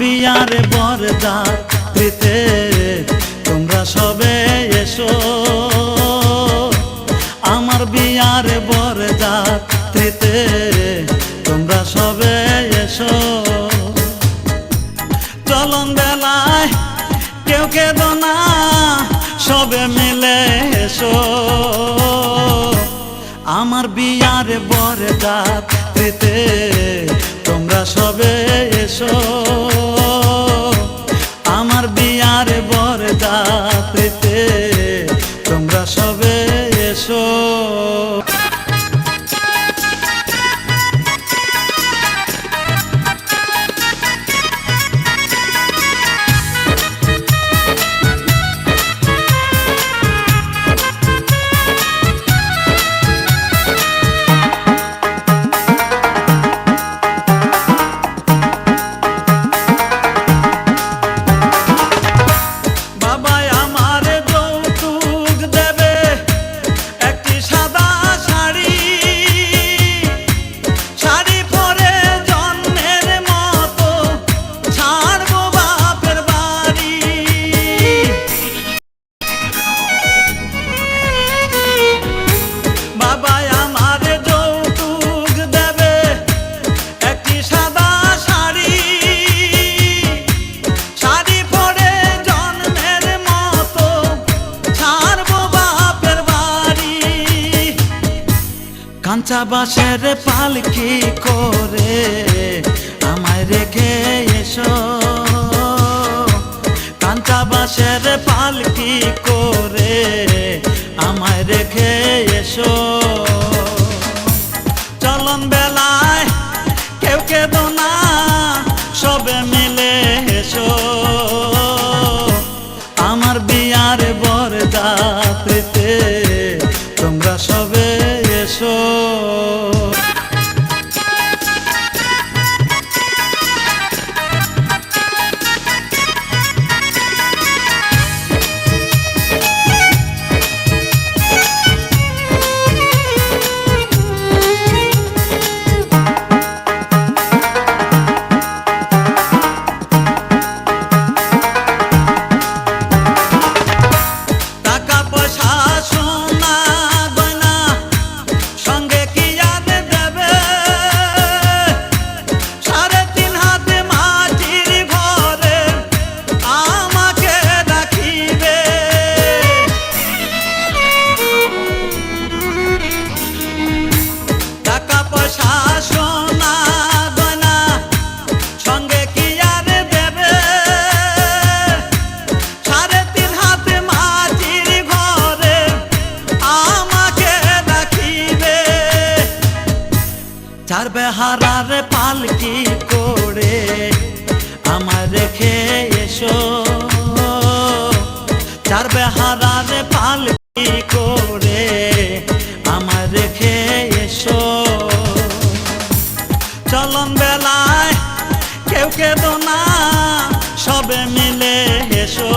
বিয়ার বরদাতে তোমরা সবে এসো। আমার বিয়ার বরদাতে তোমরা সবে এসো। চলন বেলায় কেউ কেদ না, সবে মিলে এসো। আমার বিয়ার বরদাতে তোমরা সবে এসো। আমার বিয়ার বরদাতে কাঁচা বাসের পালকি করে? আমায় রেখে এসো। কাঁচা বাসের পালকি করে? আমায় রেখে এসো। চলন বেলায় কেউ কেদ না, সবে মিলে এসো। আমার বিয়ার বরদাতে তোমরা সবে এসো। চার বেহারার পালকি করে আমার রেখে এসো। চার বেহারার পালকি করে আমার রেখে এসো। চলন বেলায় কেউ কেদ না, সবে মিলে এসো।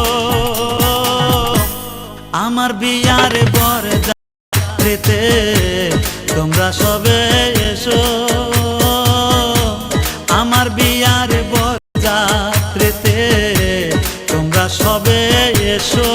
আমার বিয়ার তোমরা সবে এসো। আমার বিয়ার বরযাত্রেতে তোমরা সবে এসো।